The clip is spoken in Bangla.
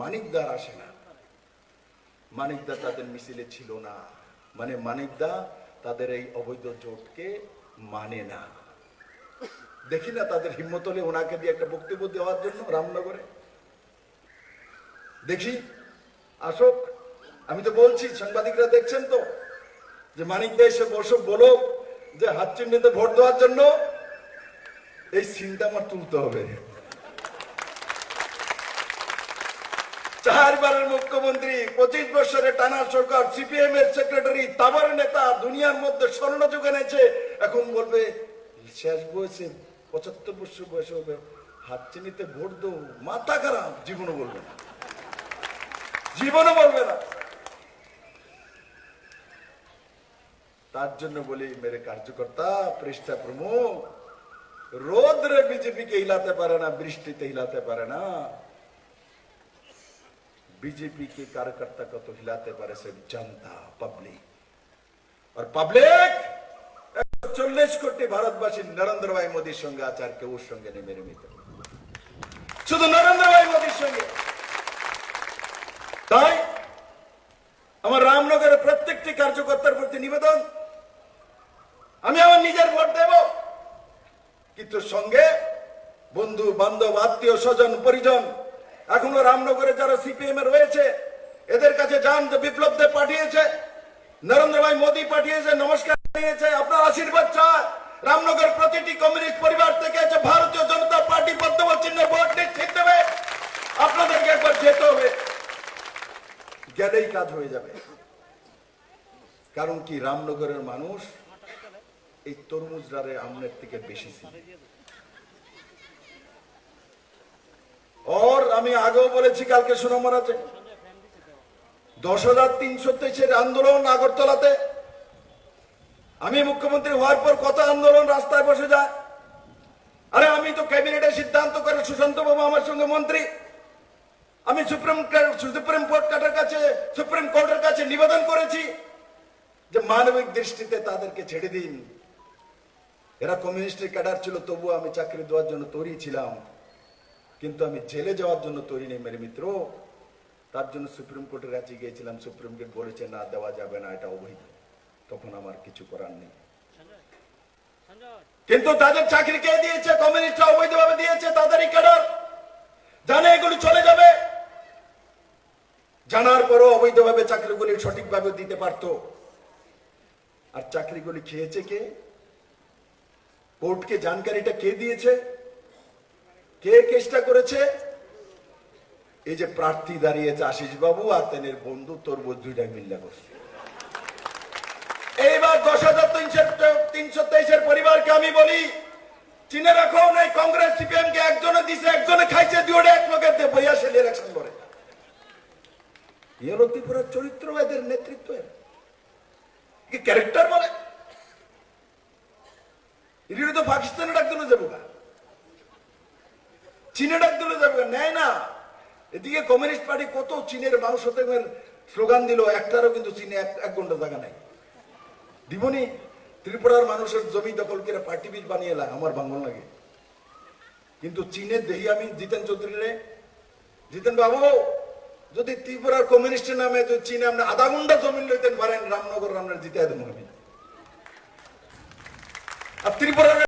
মানিকদার আসে না। মানিকদা তাদের মিছিলে ছিল না। মানে মানিকদা তাদের এই অবৈধ জোটকে মানে না। দেখি না তাদের হিম্মত হলে ওনাকে দিয়ে একটা বক্তব্য দেওয়ার জন্য রামনগরে। দেখি। আসুক, আমি তো বলছি, সাংবাদিকরা দেখছেন তো, যে মানিকদা এসে বসো বলো যে হাত চিহ্নিতে ভোট দেওয়ার জন্য এই সিনটা আমার তুলতে হবে। চারবারের মুখ্যমন্ত্রী, পঁচিশ বছরের টানা সরকার, সিপিএম এর সেক্রেটারি তাবার নেতা, দুনিয়ার মধ্যে স্বর্ণ এনেছে। এখন বলবে, শেষ বয়সে পঁচাত্তর বছর বয়সে হবে, হাত চিনিতে ভোট দো মাথা খারাপ, জীবনও বলবে না। জীবনও বলবে না। তার জন্য বলি, মেরে কার্যকর্তা, পৃষ্ঠা প্রমুখ, রোদ্রে বিজেপিকে হিলাতে পারে না, বৃষ্টিতে হিলাতে পারে না। बीजेपी के कार्यकर्ता को तो हिलाते पारे सिर्फ जनता पब्लिक और पब्लिक চল্লিশ কোটি ভারতবাসী নরেন্দ্র ভাই মোদীর সঙ্গে আছে আর কেউ ওর সঙ্গে নেই মেরে মিত্র শুধু নরেন্দ্র ভাই মোদীর সঙ্গে তাই আমার রামনগরের প্রত্যেকটি কার্যকর্তার প্রতি নিবেদন আমি আমার নিজের ভোট দেব কিন্তু সঙ্গে বন্ধু বান্ধব আত্মীয় স্বজন পরিজন এখনও রামনগরে যারা সিপিএম এ রয়েছে, এদের কাছে যান যে বিপ্লব দেব পাঠিয়েছে, নরেন্দ্র ভাই মোদী পাঠিয়েছে, নমস্কার জানিয়েছে, আপনার আশীর্বাদ চায়। রামনগর প্রতিটি কমিউনিস্ট পরিবার থেকে আছে, ভারতীয় জনতা পার্টি পদ্ম চিহ্নে ভোট নিশ্চিত দেবে আপনাদেরকে একবার যেতে হবে। গেলেই কাজ হয়ে যাবে। কারণ কি, রামনগরের মানুষ এই তরমুজ ডারে আমনের থেকে বেশি ছিল और আমি আগেও বলেছি, কালকে সুনামরাতে দশ হাজার তিনশো তেইশের আন্দোলন আগরতলাতে। আমি মুখ্যমন্ত্রী হওয়ার পর কত আন্দোলন রাস্তায় বসে যায়। আরে আমি তো ক্যাবিনেটে সিদ্ধান্ত করে সুশান্ত বাবু আমার সঙ্গে মন্ত্রী। আমি সুপ্রিম সুপ্রিম কোর্ট কার্টের কাছে, সুপ্রিম কোর্টের কাছে নিবেদন করেছি যে মানবিক দৃষ্টিতে তাদেরকে ছেড়ে দিন। এরা কমিউনিস্টের ক্যাডার ছিল তবু আমি চাকরি দেওয়ার জন্য তৈরি ছিলাম। কিন্তু আমি জেলে যাওয়ার জন্য তৈরি নেই মেরে মিত্র। তার জন্য সুপ্রিম কোর্টের কাছে গিয়েছিলাম, সুপ্রিম কোর্ট বলেছে, না, দেওয়া যাবে না, এটা অবৈধ। তখন আমার কিছু করার নেই। কিন্তু তাদের চাকরি কে দিয়েছে? কমিউনিস্টরা অবৈধভাবে দিয়েছে, তাদেরই ক্যাডার। জানে এগুলি চলে যাবে। জানার পরও অবৈধভাবে চাকরিগুলি সঠিকভাবে দিতে পারতো। আর চাকরিগুলি খেয়েছে কে? কোর্টকে জানকারিটা কে দিয়েছে? কে কেসটা করেছে? এই যে প্রার্থী দাঁড়িয়েছে আশিস বাবু আর তেনের বন্ধু তরবুজ দুইটা মিল্লা করছে। এইবার দশ হাজার তিনশো তিনশো তেইশের পরিবারকে আমি বলি, চিনে রাখো, নাই কংগ্রেস সিপিএম কে একজনে দিছে, একজনে খাইছে, দুইটা এক লোকের দিয়ে বইয়া সে ইলেকশন করে এর চরিত্র, এদের নেতৃত্বের কি ক্যারেক্টার বলে? এটি তো পাকিস্তানের দিলে যাব না চীনে ডাক দিলে যাবে, নেয় না। এদিকে কমিউনিস্ট পার্টি কত চীনের মানুষ হতে স্লোগান দিল, একটারও কিন্তু চীনে এক ঘণ্টা জায়গা নাই। দিবনি, ত্রিপুরার মানুষের জমি দখল করে পার্টি বিল বানিয়ে এলা আমার বাংলা লাগে। কিন্তু চীনের দেহি আমি, জিতেন চৌধুরী রে। জিতেন বাবু, যদি ত্রিপুরার কমিউনিস্টের নামে, যদি চীনে আপনি আধা ঘণ্টা জমি লইতেন পারেন রামনগর রামনার জিতে দেবো আমি। আর ত্রিপুরার